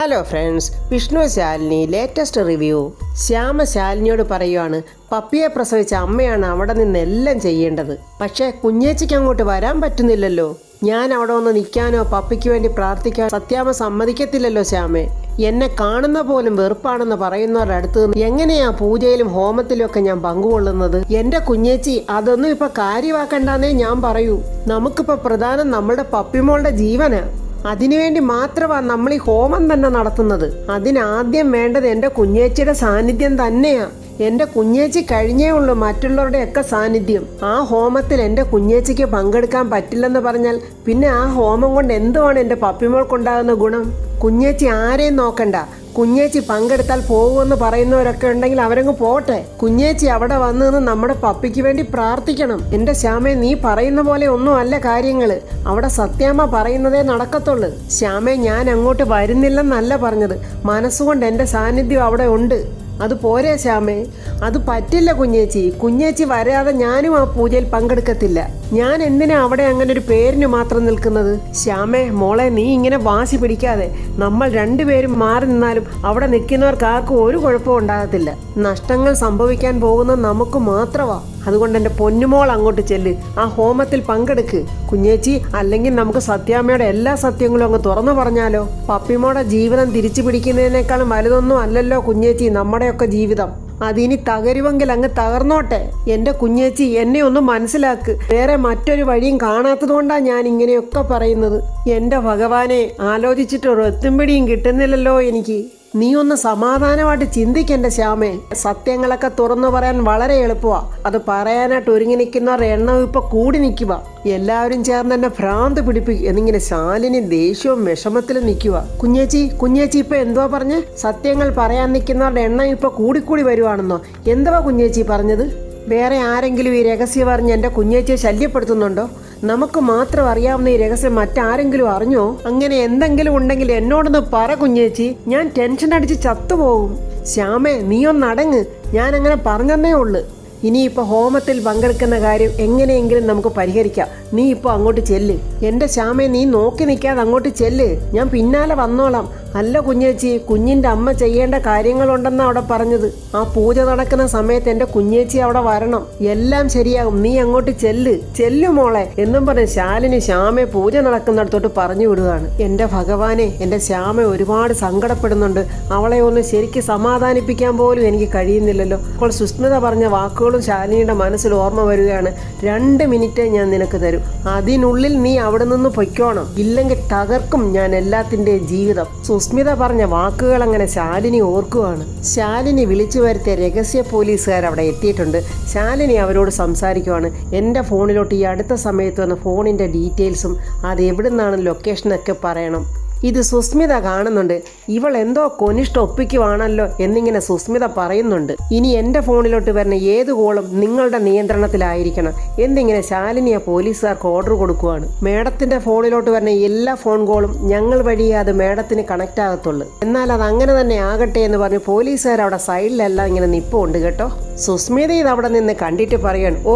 Hello friends Vishnu Shalini latest review Shyama ശാലിനിയോട് പറയുവാണ് പപ്പിയെ പ്രസവിച്ച അമ്മയാണ് അവിടെ നിന്ന് എല്ലാം ചെയ്യേണ്ടത്. പക്ഷേ കുഞ്ഞേച്ചിക്ക് അങ്ങോട്ട് വരാൻ പറ്റുന്നില്ലല്ലോ. ഞാൻ അവിടെ ഒന്ന് നിൽക്കാനോ പപ്പിക്ക് വേണ്ടി പ്രാർത്ഥിക്കാൻ സത്യാമ സമ്മതിക്കത്തില്ലല്ലോ ശ്യാമേ. എന്നെ കാണുന്ന പോലും വെറുപ്പാണെന്ന് പറയുന്നവരുടെ അടുത്ത് നിന്ന് എങ്ങനെയാ പൂജയിലും ഹോമത്തിലും ഒക്കെ ഞാൻ പങ്കുകൊള്ളുന്നത്? എന്റെ കുഞ്ഞേച്ചി അതൊന്നും ഇപ്പൊ കാര്യമാക്കണ്ടെന്നേ ഞാൻ പറയൂ. നമുക്കിപ്പോ പ്രധാനം നമ്മുടെ പപ്പിമോളുടെ ജീവനാ. അതിനുവേണ്ടി മാത്രമാണ് നമ്മൾ ഈ ഹോമം തന്നെ നടത്തുന്നത്. അതിനാദ്യം വേണ്ടത് എന്റെ കുഞ്ഞേച്ചിയുടെ സാന്നിധ്യം തന്നെയാണ് എന്റെ കുഞ്ഞേച്ചി കഴിഞ്ഞേ ഉള്ളൂ മറ്റുള്ളവരുടെയൊക്കെ സാന്നിധ്യം. ആ ഹോമത്തിൽ എന്റെ കുഞ്ഞേച്ചിക്ക് പങ്കെടുക്കാൻ പറ്റില്ലെന്ന് പറഞ്ഞാൽ പിന്നെ ആ ഹോമം കൊണ്ട് എന്തുവാണ് എന്റെ പപ്പിമോൾക്കുണ്ടാകുന്ന ഗുണം? കുഞ്ഞേച്ചി ആരെയും നോക്കണ്ട. കുഞ്ഞേച്ചി പങ്കെടുത്താൽ പോകുമെന്ന് പറയുന്നവരൊക്കെ ഉണ്ടെങ്കിൽ അവരങ്ങ് പോട്ടെ. കുഞ്ഞേച്ചി അവിടെ വന്നു നമ്മുടെ പപ്പിക്ക് വേണ്ടി പ്രാർത്ഥിക്കണം. എന്റെ ശ്യാമേ നീ പറയുന്ന പോലെ ഒന്നും അല്ല കാര്യങ്ങൾ. അവിടെ സത്യാമ്മ പറയുന്നതേ നടക്കത്തുള്ളൂ. ശ്യാമേ ഞാൻ അങ്ങോട്ട് വരുന്നില്ലെന്നല്ല പറഞ്ഞത്. മനസ്സുകൊണ്ട് എന്റെ സാന്നിധ്യം അവിടെ ഉണ്ട്. അത് പോരെ ശ്യാമേ. അത് പറ്റില്ല കുഞ്ഞേച്ചി. കുഞ്ഞേച്ചി വരാതെ ഞാനും ആ പൂജയിൽ പങ്കെടുക്കത്തില്ല. ഞാൻ എന്തിനാ അവിടെ അങ്ങനെ ഒരു പേരിന് മാത്രം നിൽക്കുന്നത്? ശ്യാമേ മോളെ നീ ഇങ്ങനെ വാശി പിടിക്കാതെ നമ്മൾ രണ്ടുപേരും മാറി നിന്നാലും അവിടെ നിൽക്കുന്നവർക്ക് ആർക്കും ഒരു കുഴപ്പവും ഉണ്ടാകത്തില്ല. നഷ്ടങ്ങൾ സംഭവിക്കാൻ പോകുന്ന നമുക്ക് മാത്രമാ അതുകൊണ്ട് എന്റെ പൊന്നുമോൾ അങ്ങോട്ട് ചെല്ല്. ആ ഹോമത്തിൽ പങ്കെടുക്ക്. കുഞ്ഞേച്ചി അല്ലെങ്കിൽ നമുക്ക് സത്യാമ്മയുടെ എല്ലാ സത്യങ്ങളും അങ്ങ് തുറന്നു പറഞ്ഞാലോ? പപ്പിമോടെ ജീവിതം തിരിച്ചു പിടിക്കുന്നതിനേക്കാളും വലുതൊന്നും അല്ലല്ലോ കുഞ്ഞേച്ചി നമ്മുടെയൊക്കെ ജീവിതം. അതിനി തകരുമെങ്കിൽ അങ്ങ് തകർന്നോട്ടെ. എന്റെ കുഞ്ഞേച്ചി എന്നെ ഒന്ന് മനസ്സിലാക്ക്. വേറെ മറ്റൊരു വഴിയും കാണാത്തതുകൊണ്ടാണ് ഞാൻ ഇങ്ങനെയൊക്കെ പറയുന്നത്. എന്റെ ഭഗവാനെ ആലോചിച്ചിട്ട് ഒരു എത്തുംപിടിയും കിട്ടുന്നില്ലല്ലോ എനിക്ക്. നീ ഒന്ന് സമാധാനമായിട്ട് ചിന്തിക്കണ്ട ശ്യാമേ. സത്യങ്ങളൊക്കെ തുറന്നു പറയാൻ വളരെ എളുപ്പമാ അത് പറയാനായിട്ട് ഒരുങ്ങി നിൽക്കുന്നവരുടെ എണ്ണം ഇപ്പൊ കൂടി നിൽക്കുക എല്ലാവരും ചേർന്ന് എന്നെ ഭ്രാന്ത് പിടിപ്പിക്കും എന്നിങ്ങനെ ശാലിനി ദേഷ്യവും വിഷമത്തിൽ നിൽക്കുക കുഞ്ഞേച്ചി കുഞ്ഞേച്ചി ഇപ്പൊ എന്തുവാ പറഞ്ഞ്? സത്യങ്ങൾ പറയാൻ നിൽക്കുന്നവരുടെ എണ്ണം ഇപ്പൊ കൂടിക്കൂടി വരുവാണെന്നോ? എന്തുവാ കുഞ്ഞേച്ചി പറഞ്ഞത്? വേറെ ആരെങ്കിലും ഈ രഹസ്യം പറഞ്ഞ് എന്റെ കുഞ്ഞേച്ചിയെ ശല്യപ്പെടുത്തുന്നുണ്ടോ? നമുക്ക് മാത്രം അറിയാവുന്ന ഈ രഹസ്യം മറ്റാരെങ്കിലും അറിഞ്ഞോ? അങ്ങനെ എന്തെങ്കിലും ഉണ്ടെങ്കിൽ എന്നോടൊന്ന് പറ കുഞ്ഞേച്ചി. ഞാൻ ടെൻഷൻ അടിച്ച് ചത്തുപോകും. ശ്യാമേ നീ ഒന്ന് അടങ്ങ് ഞാൻ അങ്ങനെ പറഞ്ഞതന്നേ ഉള്ളു. ഇനിയിപ്പോൾ ഹോമത്തിൽ പങ്കെടുക്കുന്ന കാര്യം എങ്ങനെയെങ്കിലും നമുക്ക് പരിഹരിക്കാം. നീ ഇപ്പോൾ അങ്ങോട്ട് ചെല്ല്. എന്റെ ശ്യാമേ നീ നോക്കി നിൽക്കാതെ അങ്ങോട്ട് ചെല്ല്. ഞാൻ പിന്നാലെ വന്നോളാം. അല്ല കുഞ്ഞേച്ചി കുഞ്ഞിന്റെ അമ്മ ചെയ്യേണ്ട കാര്യങ്ങളുണ്ടെന്നാണ് അവിടെ പറഞ്ഞത്. ആ പൂജ നടക്കുന്ന സമയത്ത് എന്റെ കുഞ്ഞേച്ചി അവിടെ വരണം. എല്ലാം ശരിയാകും. നീ അങ്ങോട്ട് ചെല്ല്. ചെല്ലു മോളെ എന്നും പറഞ്ഞ് ശാലിനി ശ്യാമെ പൂജ നടക്കുന്നിടത്തോട്ട് പറഞ്ഞു വിടുകയാണ്. എന്റെ ഭഗവാനെ എന്റെ ശ്യാമ ഒരുപാട് സങ്കടപ്പെടുന്നുണ്ട്. അവളെ ഒന്ന് ശരിക്ക് സമാധാനിപ്പിക്കാൻ പോലും എനിക്ക് കഴിയുന്നില്ലല്ലോ. അപ്പോൾ സുസ്മിത പറഞ്ഞ വാക്കുകളും ശാലിനിയുടെ മനസ്സിൽ ഓർമ്മ വരികയാണ് രണ്ട് മിനിറ്റേ ഞാൻ നിനക്ക് തരും. അതിനുള്ളിൽ നീ അവിടെ നിന്ന് പൊയ്ക്കോണം. ഇല്ലെങ്കിൽ തകർക്കും ഞാൻ എല്ലാത്തിന്റെ ജീവിതം. സുസ്മിത പറഞ്ഞ വാക്കുകൾ അങ്ങനെ ശാലിനി ഓർക്കുകയാണ്. ശാലിനി വിളിച്ചു വരുത്തിയ രഹസ്യ പോലീസുകാർ അവിടെ എത്തിയിട്ടുണ്ട്. ശാലിനി അവരോട് സംസാരിക്കുവാണ്. എന്റെ ഫോണിലോട്ട് ഈ അടുത്ത സമയത്ത് വന്ന ഫോണിന്റെ ഡീറ്റെയിൽസും അത് എവിടുന്നാണ് ലൊക്കേഷനൊക്കെ പറയണം. ഇത് സുസ്മിത കാണുന്നുണ്ട്. ഇവൾ എന്തോ കൊനിഷ്ഠ ഒപ്പിക്കുവാണല്ലോ എന്നിങ്ങനെ സുസ്മിത പറയുന്നുണ്ട്. ഇനി എന്റെ ഫോണിലോട്ട് വരുന്ന ഏത് കോളും നിങ്ങളുടെ നിയന്ത്രണത്തിലായിരിക്കണം. എന്നിങ്ങനെ ശാലിനിയ പോലീസുകാർക്ക് ഓർഡർ കൊടുക്കുവാണ്. മേഡത്തിന്റെ ഫോണിലോട്ട് വരുന്ന എല്ലാ ഫോൺ കോളും ഞങ്ങൾ വഴിയേ അത് മേഡത്തിന് കണക്റ്റ് ആകത്തുള്ളൂ. എന്നാൽ അത് അങ്ങനെ തന്നെ ആകട്ടെ എന്ന് പറഞ്ഞ് പോലീസുകാർ അവിടെ സൈഡിലെല്ലാം ഇങ്ങനെ നിപ്പുണ്ട് കേട്ടോ. സുസ്മിത ഇത് അവിടെ നിന്ന് കണ്ടിട്ട് പറയണം ഓ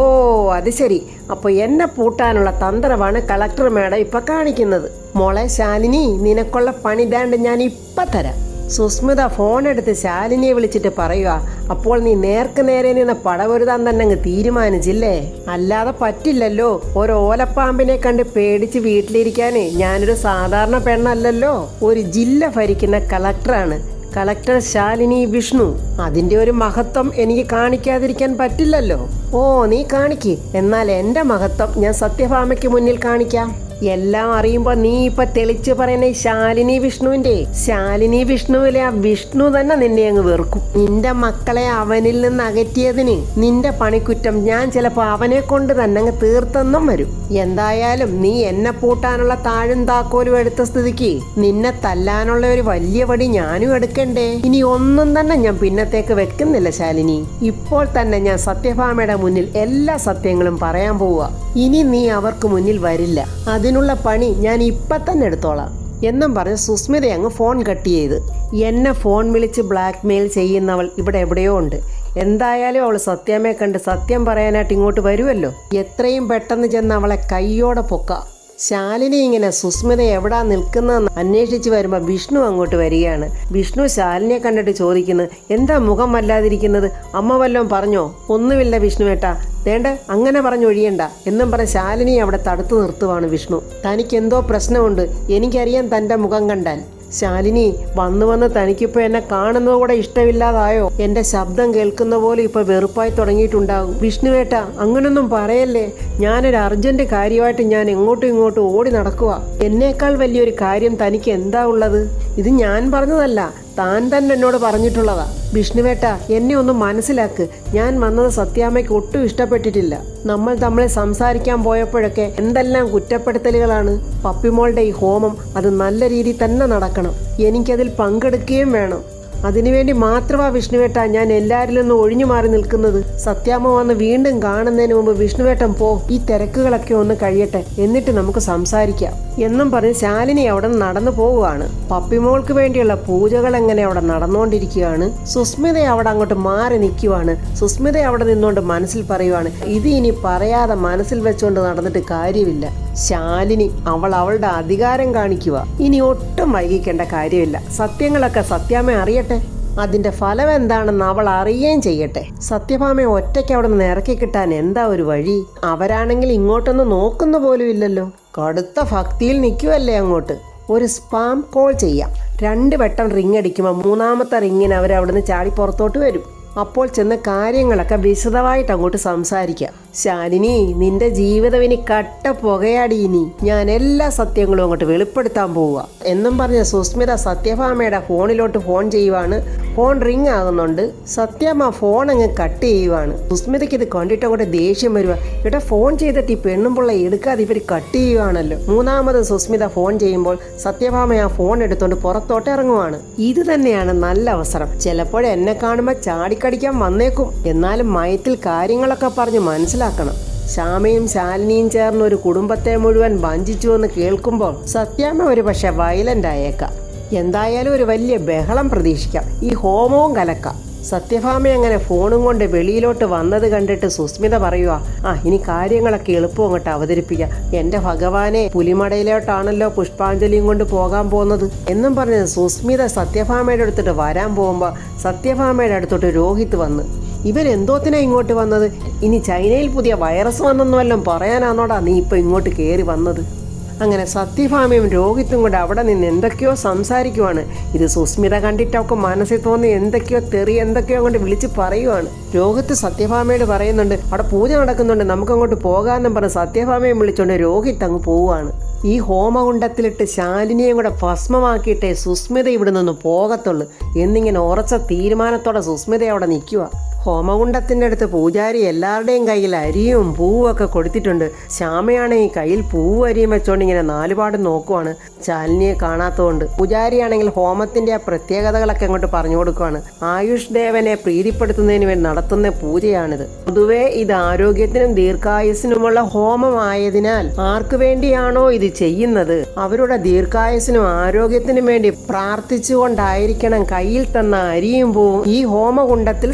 അത് ശരി. അപ്പോൾ എന്നെ പൂട്ടാനുള്ള തന്ത്രമാണ് കളക്ടർ മേഡം ഇപ്പൊ കാണിക്കുന്നത്. മോളെ ശാലിനി നിനക്കുള്ള പണിതാണ്ട് ഞാൻ ഇപ്പൊ തരാം. സുസ്മിത ഫോൺ എടുത്ത് ശാലിനിയെ വിളിച്ചിട്ട് പറയുക അപ്പോൾ നീ നേർക്ക് നേരെ നിന്ന് പടവരുതാൻ തന്നെ അങ്ങ് തീരുമാനിച്ചില്ലേ? അല്ലാതെ പറ്റില്ലല്ലോ. ഒരു ഓലപ്പാമ്പിനെ കണ്ട് പേടിച്ച് വീട്ടിലിരിക്കാൻ ഞാനൊരു സാധാരണ പെണ്ണല്ലല്ലോ. ഒരു ജില്ല ഭരിക്കുന്ന കളക്ടറാണ്. കളക്ടർ ശാലിനി വിഷ്ണു. അതിന്റെ ഒരു മഹത്വം എനിക്ക് കാണിക്കാതിരിക്കാൻ പറ്റില്ലല്ലോ. ഓ നീ കാണിക്ക്. എന്നാൽ എന്റെ മഹത്വം ഞാൻ സത്യഭാമയ്ക്ക് മുന്നിൽ കാണിക്കാം. എല്ലാം അറിയുമ്പോ നീ ഇപ്പൊ തെളിച്ച് പറയുന്ന ശാലിനി വിഷ്ണുവിന്റെ ശാലിനി വിഷ്ണുവിലെ ആ വിഷ്ണു തന്നെ നിന്നെ അങ്ങ് വെറുക്കും. നിന്റെ മക്കളെ അവനിൽ നിന്ന് അകറ്റിയതിന് നിന്റെ പണിക്കുറ്റം ഞാൻ ചിലപ്പോ അവനെ കൊണ്ട് തന്നെ അങ്ങ് തീർത്തെന്നും വരും. എന്തായാലും നീ എന്നെ പൂട്ടാനുള്ള താഴും താക്കോലും എടുത്ത സ്ഥിതിക്ക് നിന്നെ തല്ലാനുള്ള ഒരു വലിയ വടി ഞാനും എടുക്കണ്ടേ? ഇനി ഒന്നും തന്നെ ഞാൻ പിന്നത്തേക്ക് വെക്കുന്നില്ല ശാലിനി. ഇപ്പോൾ തന്നെ ഞാൻ സത്യഭാമയുടെ മുന്നിൽ എല്ലാ സത്യങ്ങളും പറയാൻ പോവുക. ഇനി നീ അവർക്ക് മുന്നിൽ വരില്ല. അതിനുള്ള പണി ഞാൻ ഇപ്പം തന്നെ എടുത്തോളാം. എന്നും പറഞ്ഞ് സുസ്മിത അങ്ങ് ഫോൺ കട്ട് ചെയ്ത്. എന്നെ ഫോൺ വിളിച്ച് ബ്ലാക്ക് മെയിൽ ചെയ്യുന്നവൾ ഇവിടെ എവിടെയോ ഉണ്ട്. എന്തായാലും അവൾ സത്യമേ കണ്ട് സത്യം പറയാനായിട്ട് ഇങ്ങോട്ട് വരുമല്ലോ എത്രയും പെട്ടെന്ന് ചെന്ന് അവളെ കൈയോടെ പൊക്ക. ശാലിനി ഇങ്ങനെ സുസ്മിത എവിടാ നിൽക്കുന്നതെന്ന് അന്വേഷിച്ച് വരുമ്പോൾ വിഷ്ണു അങ്ങോട്ട് വരികയാണ്. വിഷ്ണു ശാലിനിയെ കണ്ടിട്ട് ചോദിക്കുന്നു എന്താ മുഖം വല്ലാതിരിക്കുന്നത്? അമ്മ വല്ലതും പറഞ്ഞോ? ഒന്നുമില്ല വിഷ്ണുവേട്ടാ വേണ്ട അങ്ങനെ പറഞ്ഞൊഴിയണ്ട എന്നും പറഞ്ഞ ശാലിനിയെ അവിടെ തടുത്തു നിർത്തുവാണ് വിഷ്ണു. തനിക്ക് എന്തോ പ്രശ്നമുണ്ട്. എനിക്കറിയാം തന്റെ മുഖം കണ്ടാൽ. ശാലിനി വന്നു വന്ന് തനിക്കിപ്പോൾ എന്നെ കാണുന്നത് കൂടെ ഇഷ്ടമില്ലാതായോ? എന്റെ ശബ്ദം കേൾക്കുന്ന പോലെ ഇപ്പോൾ വെറുപ്പായി തുടങ്ങിയിട്ടുണ്ടാകും. വിഷ്ണുവേട്ട അങ്ങനൊന്നും പറയല്ലേ? ഞാനൊരു അർജന്റ് കാര്യമായിട്ട് ഞാൻ എങ്ങോട്ടും ഇങ്ങോട്ടും ഓടി നടക്കുക എന്നേക്കാൾ വലിയൊരു കാര്യം തനിക്ക് എന്താ ഉള്ളത്? ഇത് ഞാൻ പറഞ്ഞതല്ല. താൻ തന്നെ എന്നോട് പറഞ്ഞിട്ടുള്ളതാ. വിഷ്ണുവേട്ട എന്നെ ഒന്ന് മനസ്സിലാക്ക്. ഞാൻ വന്നത് സത്യാമ്മയ്ക്ക് ഒട്ടും ഇഷ്ടപ്പെട്ടിട്ടില്ല. നമ്മൾ തമ്മിൽ സംസാരിക്കാൻ പോയപ്പോഴൊക്കെ എന്തെല്ലാം കുറ്റപ്പെടുത്തലുകളാണ്. പപ്പിമോളുടെ ഈ ഹോമം അത് നല്ല രീതിയിൽ തന്നെ നടക്കണം. എനിക്കതിൽ പങ്കെടുക്കുകയും വേണം. അതിനുവേണ്ടി മാത്രമാ വിഷ്ണുവേട്ട ഞാൻ എല്ലാവരിൽ നിന്നും ഒഴിഞ്ഞു മാറി നിൽക്കുന്നത്. സത്യാമ്മ വന്ന് വീണ്ടും കാണുന്നതിന് മുമ്പ് വിഷ്ണുവേട്ടൻ പോ ഈ തിരക്കുകളൊക്കെ ഒന്ന് കഴിയട്ടെ എന്നിട്ട് നമുക്ക് സംസാരിക്കാം. എന്നും പറഞ്ഞ് ശാലിനി അവിടെ നടന്നു പോവുകയാണ്. പപ്പിമോൾക്ക് വേണ്ടിയുള്ള പൂജകൾ എങ്ങനെ അവിടെ നടന്നുകൊണ്ടിരിക്കുകയാണ്. സുസ്മിത അവിടെ അങ്ങോട്ട് മാറി നിൽക്കുവാണ്. സുസ്മിത അവിടെ നിന്നുകൊണ്ട് മനസ്സിൽ പറയുവാണ് ഇത് ഇനി പറയാതെ മനസ്സിൽ വെച്ചുകൊണ്ട് നടന്നിട്ട് കാര്യമില്ല. ശാലിനി അവൾ അവളുടെ അധികാരം കാണിക്കുക. ഇനി ഒട്ടും വൈകിക്കേണ്ട കാര്യമില്ല. സത്യങ്ങളൊക്കെ സത്യാമ്മ അറിയട്ടെ. അതിന്റെ ഫലം എന്താണെന്ന് അവൾ അറിയുകയും ചെയ്യട്ടെ. സത്യഭാമയെ ഒറ്റയ്ക്ക് അവിടെ നിന്ന് ഇറക്കി കിട്ടാൻ എന്താ ഒരു വഴി? അവരാണെങ്കിൽ ഇങ്ങോട്ടൊന്നും നോക്കുന്ന പോലും ഇല്ലല്ലോ. കടുത്ത ഭക്തിയിൽ നിൽക്കുമല്ലേ അങ്ങോട്ട്. ഒരു സ്പാം കോൾ ചെയ്യാം. രണ്ട് വട്ടം റിങ് അടിക്കുമ്പോൾ മൂന്നാമത്തെ റിങ്ങിന് അവർ അവിടുന്ന് ചാടി പുറത്തോട്ട് വരും. അപ്പോൾ ചെന്ന് കാര്യങ്ങളൊക്കെ വിശദമായിട്ട് അങ്ങോട്ട് സംസാരിക്കാം. ശാലിനി നിന്റെ ജീവിതം ഇനി കട്ട പുകയാടി ഇനി. ഞാൻ എല്ലാ സത്യങ്ങളും അങ്ങോട്ട് വെളിപ്പെടുത്താൻ പോവുക. എന്നും പറഞ്ഞ സുസ്മിത സത്യഭാമയുടെ ഫോണിലോട്ട് ഫോൺ ചെയ്യുവാണ്. ഫോൺ റിങ് ആകുന്നുണ്ട്. സത്യമ്മ ഫോൺ അങ്ങ് കട്ട് ചെയ്യുവാണ്. സുസ്മിതയ്ക്ക് ഇത് കണ്ടിട്ട് അങ്ങോട്ട് ദേഷ്യം വരിക ഇവിടെ ഫോൺ ചെയ്തിട്ട് ഈ പെണ്ണും പിള്ള എടുക്കാതെ ഇവർ കട്ട് ചെയ്യുവാണല്ലോ. മൂന്നാമത് സുസ്മിത ഫോൺ ചെയ്യുമ്പോൾ സത്യഭാമ ആ ഫോൺ എടുത്തുകൊണ്ട് പുറത്തോട്ട് ഇറങ്ങുവാണ്. ഇത് തന്നെയാണ് നല്ല അവസരം. ചിലപ്പോഴെന്നെ കാണുമ്പോൾ കാണുമ്പോൾ ചാടിക്കടിക്കാൻ വന്നേക്കും. എന്നാലും മയത്തിൽ കാര്യങ്ങളൊക്കെ പറഞ്ഞ് മനസ്സിലാക്കണം. ശ്യാമയും ശാലിനിയും ചേർന്ന് ഒരു കുടുംബത്തെ മുഴുവൻ വഞ്ചിച്ചു എന്ന് കേൾക്കുമ്പോൾ സത്യാമ്മ ഒരു പക്ഷെ വയലന്റ് ആയേക്കാം. എന്തായാലും ഒരു വലിയ ബഹളം പ്രതീക്ഷിക്കാം. ഈ ഹോമവും കലക്കാം. സത്യഭാമ അങ്ങനെ ഫോണും കൊണ്ട് വെളിയിലോട്ട് വന്നത് കണ്ടിട്ട് സുസ്മിത പറയുക ആ ഇനി കാര്യങ്ങളൊക്കെ എളുപ്പം അങ്ങോട്ട് അവതരിപ്പിക്കാം. എന്റെ ഭഗവാനെ പുലിമടയിലോട്ടാണല്ലോ പുഷ്പാഞ്ജലിയും കൊണ്ട് പോകാൻ പോകുന്നത്. എന്നും പറഞ്ഞ് സുസ്മിത സത്യഭാമയുടെ അടുത്തിട്ട് വരാൻ പോകുമ്പോൾ സത്യഭാമയുടെ അടുത്തോട്ട് രോഹിത് വന്ന് ഇവരെന്തോത്തിനാ ഇങ്ങോട്ട് വന്നത്? ഇനി ചൈനയിൽ പുതിയ വൈറസ് വന്നെന്ന് പറയാനാണോടാ നീ ഇപ്പൊ ഇങ്ങോട്ട് കയറി വന്നത്? അങ്ങനെ സത്യഭാമയും രോഹിത്തും കൂടെ അവിടെ നിന്ന് എന്തൊക്കെയോ സംസാരിക്കുവാണ്. ഇത് സുസ്മിത കണ്ടിട്ട് കണ്ടിട്ടൊക്കെ മനസ്സിൽ തോന്നി എന്തൊക്കെയോ തെറി എന്തൊക്കെയോ അങ്ങോട്ട് വിളിച്ച് പറയുവാണ്. രോഹിത്ത് സത്യഭാമയോട് പറയുന്നുണ്ട് അവിടെ പൂജ നടക്കുന്നുണ്ട് നമുക്കങ്ങോട്ട് പോകാമെന്നും പറഞ്ഞ് സത്യഭാമയും വിളിച്ചുകൊണ്ട് രോഹിത്ത് അങ്ങ് പോവുകയാണ് ഈ ഹോമകുണ്ടത്തിലിട്ട് ശാലിനിയും കൂടെ ഭസ്മമാക്കിയിട്ടേ സുസ്മിത ഇവിടെ നിന്ന് പോകത്തുള്ളൂ. എന്നിങ്ങനെ ഉറച്ച തീരുമാനത്തോടെ സുസ്മിത അവിടെ നിൽക്കുക ഹോമകുണ്ടത്തിന്റെ അടുത്ത് പൂജാരി എല്ലാവരുടെയും കയ്യിൽ അരിയും പൂവൊക്കെ കൊടുത്തിട്ടുണ്ട്. ഈ കയ്യിൽ പൂവ് അരിയും വെച്ചോണ്ട് ഇങ്ങനെ നാലുപാട് നോക്കുവാണ്. ശാലിനിയെ കാണാത്തതുകൊണ്ട് പൂജാരിയാണെങ്കിൽ ഹോമത്തിന്റെ ആ പ്രത്യേകതകളൊക്കെ അങ്ങോട്ട് പറഞ്ഞു കൊടുക്കുവാണ്. ആയുഷ് ദേവനെ പ്രീതിപ്പെടുത്തുന്നതിന് വേണ്ടി നടത്തുന്ന പൂജയാണിത്. പൊതുവെ ഇത് ആരോഗ്യത്തിനും ദീർഘായുസിനുമുള്ള ഹോമമായതിനാൽ ആർക്കു വേണ്ടിയാണോ ഇത് ചെയ്യുന്നത്? അവരുടെ ദീർഘായുസിനും ആരോഗ്യത്തിനും വേണ്ടി പ്രാർത്ഥിച്ചുകൊണ്ടായിരിക്കണം കയ്യിൽ തന്ന അരിയും പൂവും ഈ ഹോമകുണ്ടത്തിൽ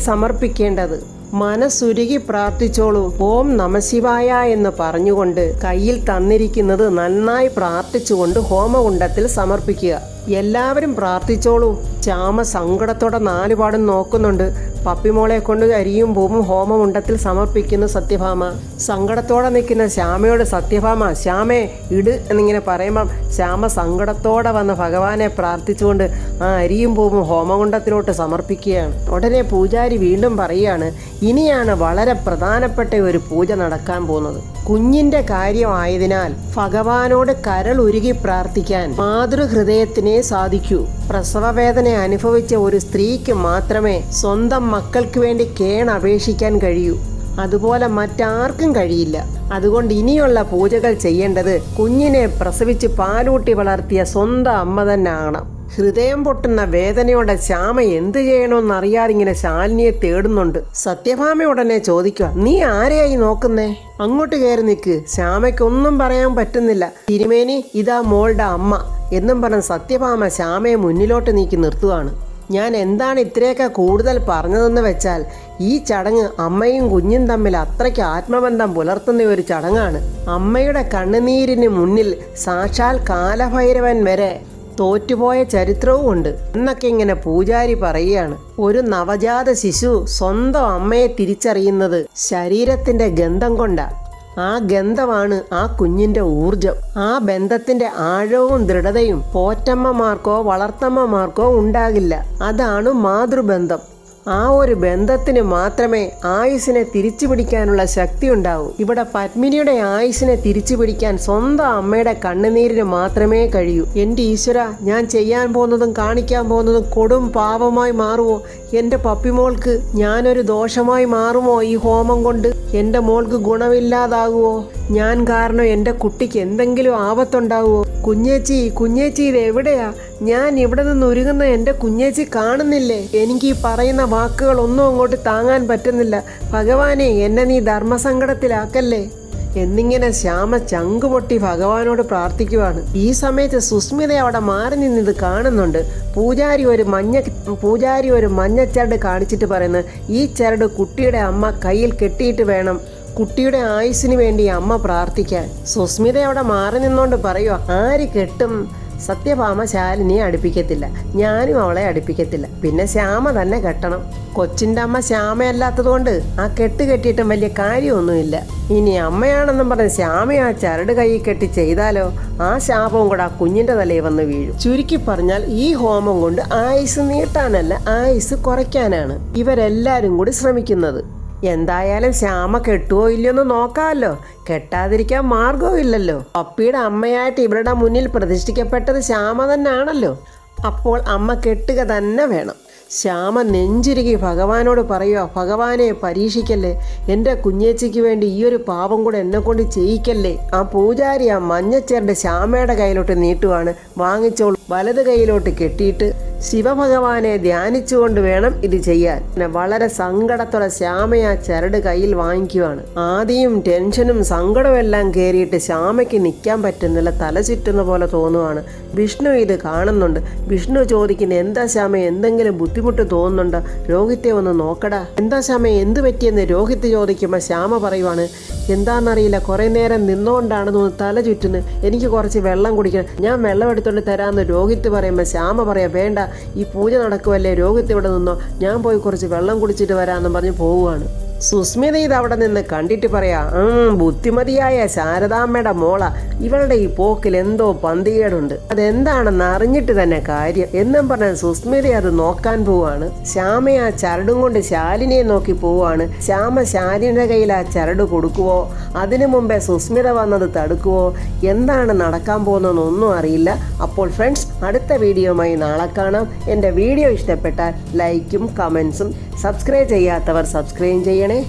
സമർപ്പിക്കേണ്ടത് മനസ്സുരുകി പ്രാർത്ഥിച്ചോളൂ. ഓം നമശിവായ എന്ന് പറഞ്ഞുകൊണ്ട് കയ്യിൽ തന്നിരിക്കുന്നത് നന്നായി പ്രാർത്ഥിച്ചുകൊണ്ട് ഹോമകുണ്ടത്തിൽ സമർപ്പിക്കുക. എല്ലാവരും പ്രാർത്ഥിച്ചോളൂ. ചാമ സങ്കടത്തോടെ നാലുപാടും നോക്കുന്നുണ്ട്. പപ്പിമോളെ കൊണ്ട് അരിയും പൂവും ഹോമമുണ്ടത്തിൽ സമർപ്പിക്കുന്നു സത്യഭാമ. സങ്കടത്തോടെ നിൽക്കുന്ന ശ്യാമയോട് സത്യഭാമ ശ്യാമേ ഇട് എന്നിങ്ങനെ പറയുമ്പം ശ്യാമ സങ്കടത്തോടെ വന്ന് ഭഗവാനെ പ്രാർത്ഥിച്ചുകൊണ്ട് ആ അരിയും പൂവും ഹോമകുണ്ടത്തിലോട്ട് സമർപ്പിക്കുകയാണ്. ഉടനെ പൂജാരി വീണ്ടും പറയുകയാണ് ഇനിയാണ് വളരെ പ്രധാനപ്പെട്ട ഒരു പൂജ നടക്കാൻ പോകുന്നത്. കുഞ്ഞിന്റെ കാര്യമായതിനാൽ ഭഗവാനോട് കരൾ ഉരുകി പ്രാർത്ഥിക്കാൻ മാതൃഹൃദയത്തിനെ സാധിക്കൂ. പ്രസവവേദന അനുഭവിച്ച ഒരു സ്ത്രീക്ക് മാത്രമേ സ്വന്തം മക്കൾക്ക് വേണ്ടി കേൺ അപേക്ഷിക്കാൻ കഴിയൂ. അതുപോലെ മറ്റാർക്കും കഴിയില്ല. അതുകൊണ്ട് ഇനിയുള്ള പൂജകൾ ചെയ്യേണ്ടത് കുഞ്ഞിനെ പ്രസവിച്ച് പാലൂട്ടി വളർത്തിയ സ്വന്തം അമ്മ തന്നെ ആകണം ഹൃദയം പൊട്ടുന്ന വേദനയോടെ ശ്യാമ എന്ത് ചെയ്യണമെന്നറിയാതെ ഇങ്ങനെ ശാലിനിയെ തേടുന്നുണ്ട്. സത്യഭാമ ഉടനെ ചോദിക്കുക നീ ആരെയായി നോക്കുന്നേ? അങ്ങോട്ട് കയറി നിൽക്ക് ശ്യാമയ്ക്കൊന്നും പറയാൻ പറ്റുന്നില്ല. തിരുമേനി ഇതാ മോളുടെ അമ്മ എന്നും പറഞ്ഞ് സത്യഭാമ ശ്യാമയെ മുന്നിലോട്ട് നീക്കി നിർത്തുകയാണ് ഞാൻ എന്താണ് ഇത്രയൊക്കെ കൂടുതൽ പറഞ്ഞതെന്ന് വെച്ചാൽ ഈ ചടങ്ങ് അമ്മയും കുഞ്ഞും തമ്മിൽ അത്രയ്ക്ക് ആത്മബന്ധം പുലർത്തുന്ന ഒരു ചടങ്ങാണ്. അമ്മയുടെ കണ്ണുനീരിന് മുന്നിൽ സാക്ഷാൽ കാലഭൈരവൻ വരെ തോറ്റുപോയ ചരിത്രവും ഉണ്ട്. എന്നൊക്കെ ഇങ്ങനെ പൂജാരി പറയുകയാണ്. ഒരു നവജാത ശിശു സ്വന്തം അമ്മയെ തിരിച്ചറിയുന്നത് ശരീരത്തിന്റെ ഗന്ധം കൊണ്ടാ. ആ ഗന്ധമാണ് ആ കുഞ്ഞിന്റെ ഊർജം ആ ബന്ധത്തിന്റെ ആഴവും ദൃഢതയും പോറ്റമ്മമാർക്കോ വളർത്തമ്മമാർക്കോ ഉണ്ടാകില്ല. അതാണ് മാതൃബന്ധം. ആ ഒരു ബന്ധത്തിന് മാത്രമേ ആയുസിനെ തിരിച്ചു പിടിക്കാനുള്ള ശക്തി ഉണ്ടാവൂ. ഇവിടെ പത്മിനിയുടെ ആയുസിനെ തിരിച്ചു പിടിക്കാൻ സ്വന്തം അമ്മയുടെ കണ്ണുനീരിന് മാത്രമേ കഴിയൂ. എന്റെ ഈശ്വര ഞാൻ ചെയ്യാൻ പോകുന്നതും കാണിക്കാൻ പോകുന്നതും കൊടും പാപമായി മാറുമോ എന്റെ പപ്പിമോൾക്ക് ഞാനൊരു ദോഷമായി മാറുമോ ഈ ഹോമം കൊണ്ട്? എന്റെ മോൾക്ക് ഗുണമില്ലാതാകുമോ ഞാൻ കാരണം എന്റെ കുട്ടിക്ക് എന്തെങ്കിലും ആപത്തുണ്ടാകുമോ കുഞ്ഞേച്ചി കുഞ്ഞേച്ചി ഇത് എവിടെയാ? ഞാൻ ഇവിടെ നിന്ന് ഒരുങ്ങുന്ന എന്റെ കുഞ്ഞേച്ചി കാണുന്നില്ലേ? എനിക്ക് ഈ പറയുന്ന വാക്കുകൾ ഒന്നും അങ്ങോട്ട് താങ്ങാൻ പറ്റുന്നില്ല. ഭഗവാനെ എന്നെ നീ ധർമ്മസങ്കടത്തിലാക്കല്ലേ? എന്നിങ്ങനെ ശ്യാമ ചങ്കുപൊട്ടി ഭഗവാനോട് പ്രാർത്ഥിക്കുവാണ്. ഈ സമയത്ത് സുസ്മിത അവിടെ മാറി നിന്നിത് കാണുന്നുണ്ട്. പൂജാരി ഒരു മഞ്ഞ പൂജാരി ഒരു മഞ്ഞ ചരട് കാണിച്ചിട്ട് പറയുന്നത് ഈ ചരട് കുട്ടിയുടെ അമ്മ കയ്യിൽ കെട്ടിയിട്ട് വേണം. കുട്ടിയുടെ ആയുസ്സിന് വേണ്ടി അമ്മ പ്രാർത്ഥിക്കാൻ. സുസ്മിത അവിടെ മാറി നിന്നുകൊണ്ട് പറയുക ആര് കെട്ടും? സത്യഭാമ ശാലിനിയെ അടുപ്പിക്കത്തില്ല. ഞാനും അവളെ അടുപ്പിക്കത്തില്ല. പിന്നെ ശ്യാമ തന്നെ കെട്ടണം. കൊച്ചിന്റെ അമ്മ ശ്യാമയല്ലാത്തതുകൊണ്ട് ആ കെട്ട് കെട്ടിയിട്ടും വലിയ കാര്യമൊന്നുമില്ല. ഇനി അമ്മയാണെന്നും പറഞ്ഞ് ശ്യാമയെ ആ ചരട് കൈ കെട്ടി ചെയ്താലോ? ആ ശാപവും കൂടെ ആ കുഞ്ഞിന്റെ തലയിൽ വന്ന് വീഴും. ചുരുക്കി പറഞ്ഞാൽ ഈ ഹോമം കൊണ്ട് ആയുസ് നീട്ടാനല്ല ആയുസ് കുറയ്ക്കാനാണ് ഇവരെല്ലാവരും കൂടി ശ്രമിക്കുന്നത്. എന്തായാലും ശ്യാമ കെട്ടുവോ ഇല്ലയോന്ന് നോക്കാമല്ലോ. കെട്ടാതിരിക്കാൻ മാർഗവും ഇല്ലല്ലോ. പപ്പിയുടെ അമ്മയായിട്ട് ഇവരുടെ മുന്നിൽ പ്രതിഷ്ഠിക്കപ്പെട്ടത് ശ്യാമ തന്നെയാണല്ലോ അപ്പോൾ അമ്മ കെട്ടുക തന്നെ വേണം. ശ്യാമ നെഞ്ചുരുകി ഭഗവാനോട് പറയുക ഭഗവാനെ പരീക്ഷിക്കല്ലേ. എന്റെ കുഞ്ഞേച്ചിക്ക് വേണ്ടി ഈ ഒരു പാപം കൂടെ എന്നെ കൊണ്ട് ചെയ്യിക്കല്ലേ. ആ പൂജാരി ആ മഞ്ഞച്ചേറിന്റെ ശ്യാമയുടെ കയ്യിലോട്ട് നീട്ടുവാണ്. വാങ്ങിച്ചോളൂ. വലത് കൈയിലോട്ട് കെട്ടിയിട്ട് ശിവഭഗവാനെ ധ്യാനിച്ചുകൊണ്ട് വേണം ഇത് ചെയ്യാൻ. വളരെ സങ്കടത്തോടെ ശ്യാമ ആ ചരട് കയ്യിൽ വാങ്ങിക്കുവാണ്. ആദ്യം ടെൻഷനും സങ്കടവും എല്ലാം കയറിയിട്ട് ശ്യാമയ്ക്ക് നിൽക്കാൻ പറ്റുന്നില്ല തല ചുറ്റുന്ന പോലെ തോന്നുവാണ്. വിഷ്ണു ഇത് കാണുന്നുണ്ട്. വിഷ്ണു ചോദിക്കുന്ന എന്താ ശ്യാമ എന്തെങ്കിലും ബുദ്ധിമുട്ട് തോന്നുന്നുണ്ടോ? രോഹിത്തെ ഒന്ന് നോക്കടാ. എന്താ ശ്യാമ എന്ത് പറ്റിയെന്ന്? രോഹിത്ത് ചോദിക്കുമ്പോൾ ശ്യാമ പറയുവാണ് എന്താണെന്നറിയില്ല കുറേ നേരം നിന്നുകൊണ്ടാണ് തല ചുറ്റുന്നത് എനിക്ക് കുറച്ച് വെള്ളം കുടിക്കണം. ഞാൻ വെള്ളം എടുത്തുകൊണ്ട് തരാമെന്ന് രോഹിത്ത് പറയുമ്പോൾ ശ്യാമ പറയാം വേണ്ട ഈ പൂജ നടക്കുമല്ലേ രോഹിത്ത് ഇവിടെ നിന്നോ ഞാൻ പോയി കുറച്ച് വെള്ളം കുടിച്ചിട്ട് വരാമെന്നും പറഞ്ഞ് പോവുകയാണ്. സുസ്മിത അവിടെ നിന്ന് കണ്ടിട്ട് പറയാ "ഉം, ബുദ്ധിമതിയായ ശാരദാമ്മയുടെ മോള. ഇവളുടെ ഈ പോക്കിൽ എന്തോ പന്തികേടുണ്ട്. അതെന്താണെന്ന് അറിഞ്ഞിട്ട് തന്നെ കാര്യം. എന്നും പറഞ്ഞാൽ സുസ്മിത അത് നോക്കാൻ പോവാണ്. ശ്യാമ ആ ചരടും കൊണ്ട് ശാലിനിയെ നോക്കി പോവാണ്. ശ്യാമ ശാലിനിയുടെ കയ്യിൽ ആ ചരട് കൊടുക്കുവോ? അതിനു മുമ്പേ സുസ്മിത വന്നത് തടുക്കുവോ? എന്താണ് നടക്കാൻ പോകുന്നതെന്നൊന്നും അറിയില്ല. അപ്പോൾ ഫ്രണ്ട്സ് അടുത്ത വീഡിയോയുമായി നാളെ കാണാം. എന്റെ വീഡിയോ ഇഷ്ടപ്പെട്ടാൽ ലൈക്കും കമൻസും സബ്സ്ക്രൈബ് ചെയ്യാത്തവർ സബ്സ്ക്രൈബ് ചെയ്യണേ.